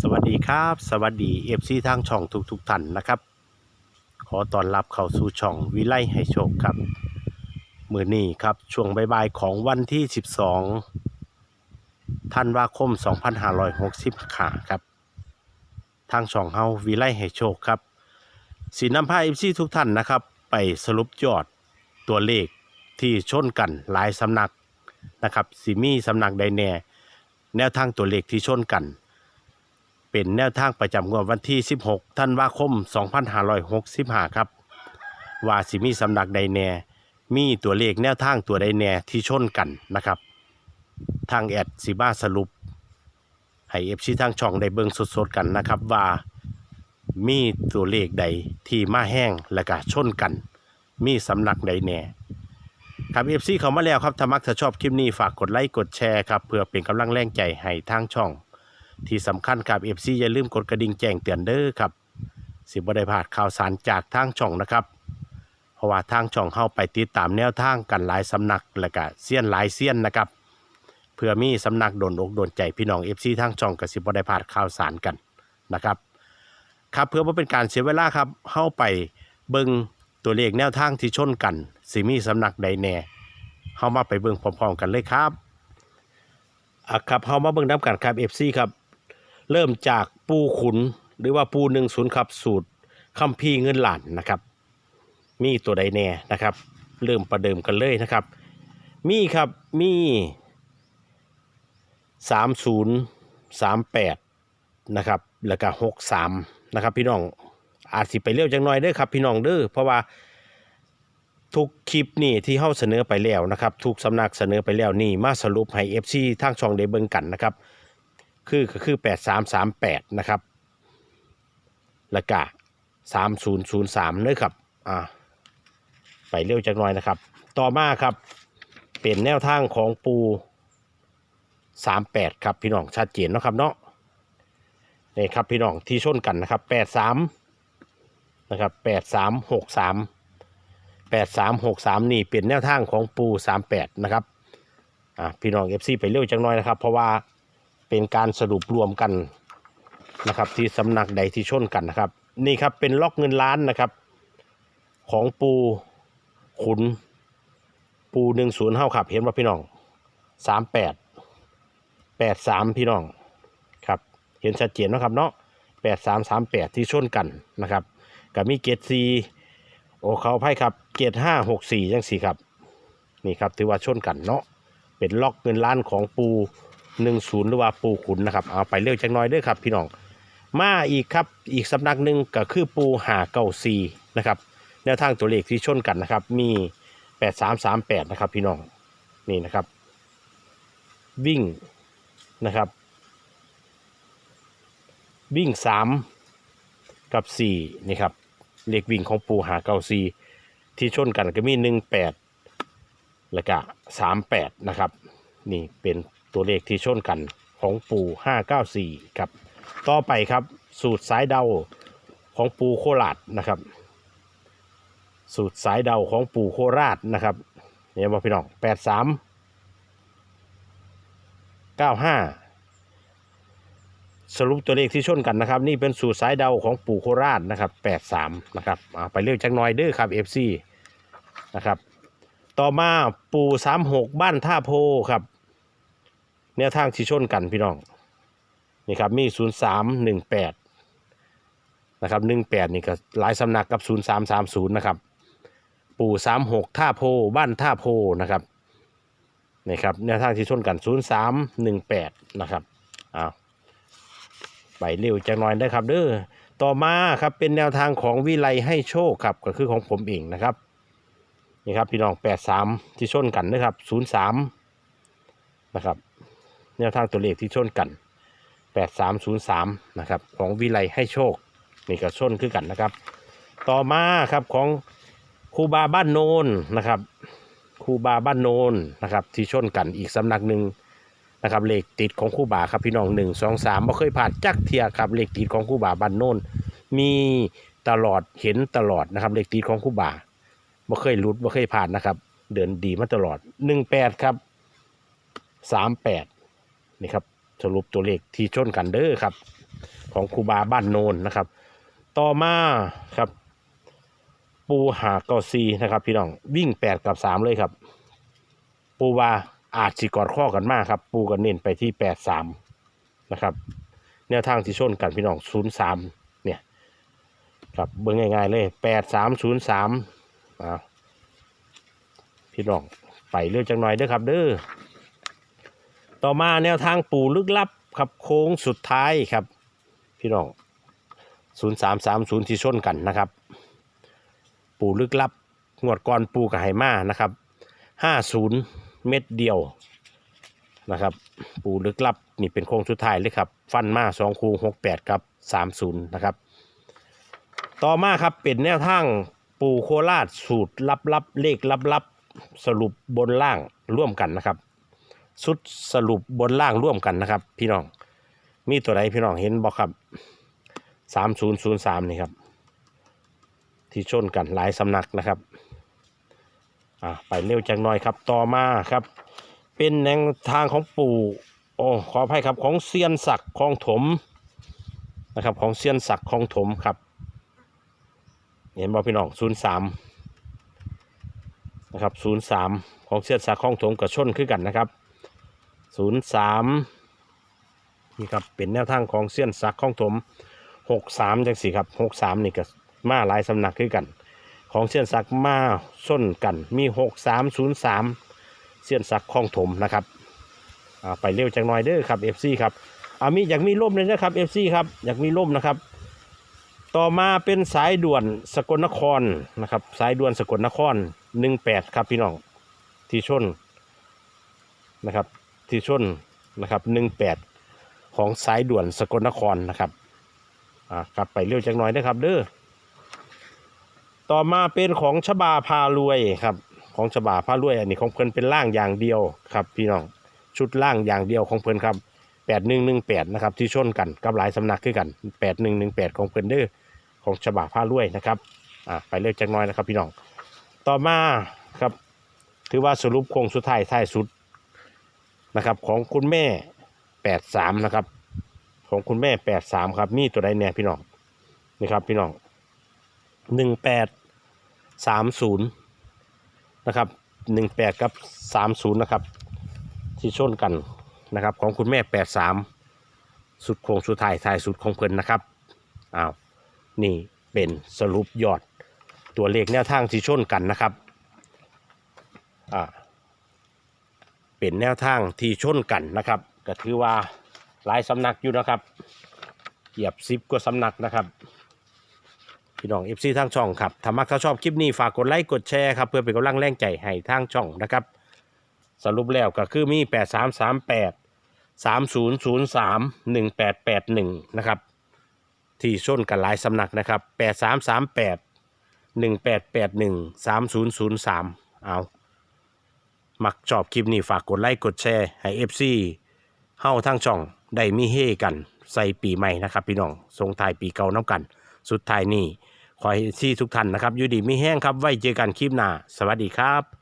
สวัสดีครับ สวัสดีเอฟซีทางช่องทุกทุกๆท่านนะครับ ขอต้อนรับเข้าสู่ช่องวิไลให้โชคครับ มือนี้ครับช่วงบ่ายๆของวันที่ 12ธันวาคม 2560ขาครับ ทางช่องเฮาวิไลให้โชคครับสีน้ำพาเอฟซีทุกท่านนะครับ ไปสรุปยอดตัวเลขที่ชนกันหลายสำนักนะครับสิมีสำนักใดแน่ แนวทางตัวเลขที่ชนกัน เป็นแนวทางประจำงวดวันที่ 16 ธันวาคม 2565 ครับ ว่าสิมีสำนักใดแน่ มีตัวเลขแนวทางตัวใดแน่ที่ชนกันนะครับ ทางแอดสิบ้าสรุป ให้เอฟซีทางช่องได้เบิ่งสดๆกันนะครับว่ามีตัวเลขใดที่มาแห้งและก็ชนกัน มีสำนักใดแน่ครับเอฟซีเขามาแล้วครับถ้ามักถ้าชอบคลิปนี้ฝากกดไลค์กดแชร์ครับเพื่อเป็นกำลังแรงใจให้ทางช่อง ที่สำคัญครับ FC อย่าลืมกดกระดิ่งแจ้งเตือนเด้อครับ สิบ่ได้พลาดข่าวสารจากทางช่องนะครับ เพราะว่าทางช่องเข้าไปติดตามแนวทางกันหลายสำนักและก็เซียนหลายเซียนนะครับ เพื่อมีสำนักโดนอกโดนใจพี่น้อง FC ทางช่องก็สิบ่ได้พลาดข่าวสารกันนะครับ ครับเพื่อว่าเป็นการเสียเวลาครับเข้าไปเบิ่งตัวเลขแนวทางที่ชนกันสิมีสำนักใดแน่เข้ามาไปเบิ่งพร้อมๆกันเลยครับอะครับเข้ามาเบิ่งน้ำกันครับ FC ครับ เริ่มจากปูขุนหรือว่าปูหนึ่งศูนย์ครับสูตรคัมภีร์เงินหลานนะครับ มีตัวใดแน่นะครับ เริ่มประเดิมกันเลยนะครับ มีครับมีสามศูนย์สามแปดนะครับแล้วก็หกสามนะครับ พี่น้องอาจสิไปเร็วจังน้อยเด้อครับพี่น้องเด้อเพราะว่าทุกคลิปนี่ที่เฮาเสนอไปแล้วนะครับ ทุกสำนักเสนอไปแล้วนี่มาสรุปให้ FC ทางช่องได้เบิ่งกันนะครับ คือก็คือ 8338 นะครับแล้วก็3003เลยครับอ่าไปเร็วจักหน่อยนะครับ ต่อมาครับ เป็นแนวทางของปู 38 ครับพี่น้องชัดเจนเนาะครับเนาะนี่ครับพี่น้องที่ชนกันนะครับ 83 นะครับ 8363 8363 นี่เป็นแนวทางของปู 38 นะครับอ่าพี่น้อง FC ไปเร็วจังหน่อยนะครับ เพราะว่า เป็นการสรุปรวมกันนะครับที่สำนักใดที่ชนกันนะครับ นี่ครับเป็นล็อกเงินล้านนะครับ ของปูขุน ปูหนึ่งศูนย์เท่าขับเห็นว่าพี่น้องสามแปดแปดสามพี่น้องครับเห็นชัดเจนนะครับเนาะแปดสามสามแปดที่ชนกันนะครับกับมีเกตซีโอเขาไพ่ครับเกตห้าหกสี่ยังสี่ครับนี่ครับถือว่าชนกันเนาะเป็นล็อกเงินล้านของปู หนึ่งศูนย์หรือว่าปูขุนนะครับเอาไปเร็วจังน้อยเด้วยครับ พี่น้องมาอีกครับอีกสำนักหนึ่งก็คือปูหาเก้าซีนะครับแนวทางตัวเลขที่ชนกันนะครับ มีแปดสามสามแปดนะครับพี่น้องนี่นะครับ วิ่งนะครับ วิ่งสามกับสี่นี่ครับเลขวิ่งของปูหาเก้าซีที่ชนกันก็มีหนึ่งแปดแล้วก็สามแปดนะครับ นี่เป็น ตัวเลขที่ชนกันของปู594 ครับ ต่อไปครับสูตรสายเดาของปูโคราชนะครับ สูตรสายเดาของปูโคราชนะครับเนี่ยมาพี่น้อง 83 95 สรุปตัวเลขที่ชนกันนะครับ นี่เป็นสูตรสายเดาของปูโคราชนะครับ 83 นะครับเอาไปเร็วจังน้อยเด้อครับ FC นะครับ ต่อมาปู36 บ้านท่าโพครับ แนวทางที่ชนกันพี่น้องนี่ครับมี 0 3 1 8 นะครับ 18 นี่ก็หลายสำนักกับ 0 3 3 0 นะครับ ปู่ 36 ท่าโพบ้านท่าโพนะครับนี่ครับแนวทางที่ชนกัน 0 3 1 8 นะครับอ้าวไปเร็วจังหน่อยได้ครับเด้อต่อมาครับเป็นแนวทางของวิไลให้โชคครับก็คือของผมเองนะครับนี่ครับพี่น้อง 83 ที่ชนกันนะครับ 03 นะครับ แนวทางตัวเลขที่ชนกัน 8303 นะครับ ของวิไลให้โชค นี่ก็ชนคือกันนะครับ ต่อมาครับของครูบาบ้านโนนนะครับครูบาบ้านโนนนะครับ ที่ชนกันอีกสำนักหนึ่งนะครับเลขติดของคูบาครับพี่น้องหนึ่งสองสามไม่เคยผ่านจักเทียครับเลขติดของคูบาบ้านโนนมีตลอดเห็นตลอดนะครับเลขติดของคูบาไม่เคยหลุดไม่เคยผ่านนะครับ เดินดีมาตลอดหนึ่งแปดครับสามแปด นี่ครับสรุปตัวเลขที่ชนกันเด้อครับ ของครูบาบ้านโนนนะครับ ต่อมาครับ ปูหาเกาซีนะครับ พี่น้องวิ่งแปดกับสามเลยครับ ปูว่าอาจสิกอดข้อกันมากครับ ปูก็เน้นไปที่แปดสามนะครับ แนวทางที่ชนกันพี่น้องศูนย์สามเนี่ยครับเบิ่งง่ายๆเลยแปดสามศูนย์สามอ่าพี่น้องไปเรื่อยจังหน่อยเด้อครับ เด้อ ต่อมาแนวทางปูลึกลับครับโค้งสุดท้ายครับ พี่น้องศูนย์สามสามศูนย์ที่ชนกันนะครับ ปูลึกลับงวดก่อนปูกับไหมานะครับห้าศูนย์เม็ดเดียวนะครับ ปูลึกลับนี่เป็นโค้งสุดท้ายเลยครับ ฟันมาสองคูหกแปดครับสามศูนย์นะครับ ต่อมาครับเป็นแนวทางปูโคราชสูตรลับลับๆเลขลับลับๆสรุปบนล่างร่วมกันนะครับ ชุดสรุปบนล่างร่วมกันนะครับ พี่น้อง มีตัวไหนพี่น้องเห็นบอกครับสามศูนย์ศูนย์สามนี่ครับ ที่ชนกันหลายสำนักนะครับอ่าไปเร็วจังหน่อยครับ ต่อมาครับ เป็นแนวทางของปู่โอ้ขออภัยครับของเซียนศักดิ์คลองถมนะครับ ของเซียนศักดิ์คลองถมครับ เห็นบ่พี่น้องศูนย์สามนะครับศูนย์สามของเซียนศักดิ์คลองถมกับชนขึ้นกันนะครับ ศูนย์สามนี่ครับเป็นแนวทางของเซียนศักดิ์คลองถมหกสามจังสี่ครับหกสามนี่ก็มาหลายสำนักคือกัน ของเสี้ยนสักมาส้นกันมีหกสามศูนย์สามเสี้ยนสักดิ์คลองถมนะครับไปเร็วจังหน่อยเด้อครับเอฟซีครับอามีอยากมีร่มเลยนะครับเอฟซีครับอยากมีร่มนะครับ ต่อมาเป็นสายด่วนสกลนครนะครับ สายด่วนสกลนครหนึ่งแปดครับพี่น้องที่ชนนะครับ ที่ชนนะครับหนึ่งแปดของสายด่วนสกลนครนะครับอ่ากลับไปเร็วจังหน่อยนะครับเด้อต่อมาเป็นของชบาพารวยครับของชบาพารวยอันนี้ของเพิ่นเป็นล่างอย่างเดียวครับ พี่น้องชุดล่างอย่างเดียวของเพิ่นครับแปดหนึ่งหนึ่งแปดนะครับที่ชนกันกับหลายสำนักคือกันแปดหนึ่งหนึ่งแปดของเพิ่นเด้อของฉบาพารวยนะครับอ่าไปเร็วจังหน่อยนะครับพี่น้องต่อมาครับถือว่าสรุปโครงสุดท้ายท้ายสุด นะครับ ของคุณแม่แปดสามนะครับ ของคุณแม่แปดสามครับมีตัวใดเนี่ยพี่น้องนี่ครับพี่น้องหนึ่งแปดสามศูนย์นะครับหนึ่งแปดกับสามศูนย์นะครับที่ชนกันนะครับ ของคุณแม่แปดสามสุดโครงสุดท้ายท้ายสุดของเพิ่นนะครับอ้าวนี่เป็นสรุปยอดตัวเลขแนวทางที่ชนกันนะครับอ่า เป็นแนวทางที่ชนกันนะครับก็ถือว่าหลายสำนักอยู่นะครับเกียบซิบกว่าสำนักนะครับพี่น้องเอฟซีทางช่องครับถ้ามักถ้าชอบคลิปนี้ฝากกดไลค์กดแชร์ครับเพื่อเป็นกำลังแรงใจให้ทางช่องนะครับ สรุปแล้วก็คือมี 8 3 3 8 3 0 0 3 1 8 8 1 นะครับ ที่ชนกันหลายสำนักนะครับ 8 3 3 8 1 8 8 1 3 0 0 3 เอา มักชอบคลิปนี้ฝากกดไลค์กดแชร์ให้เอฟซีเฮาทั้งช่องได้มีเฮกัน ใส่ปีใหม่นะครับ พี่น้องทรงทายปีเก่าน้ำกัน สุดท้ายนี้ขอให้ที่ทุกท่านนะครับอยู่ดีมีแห้งครับไว้เจอกันคลิปหน้าสวัสดีครับ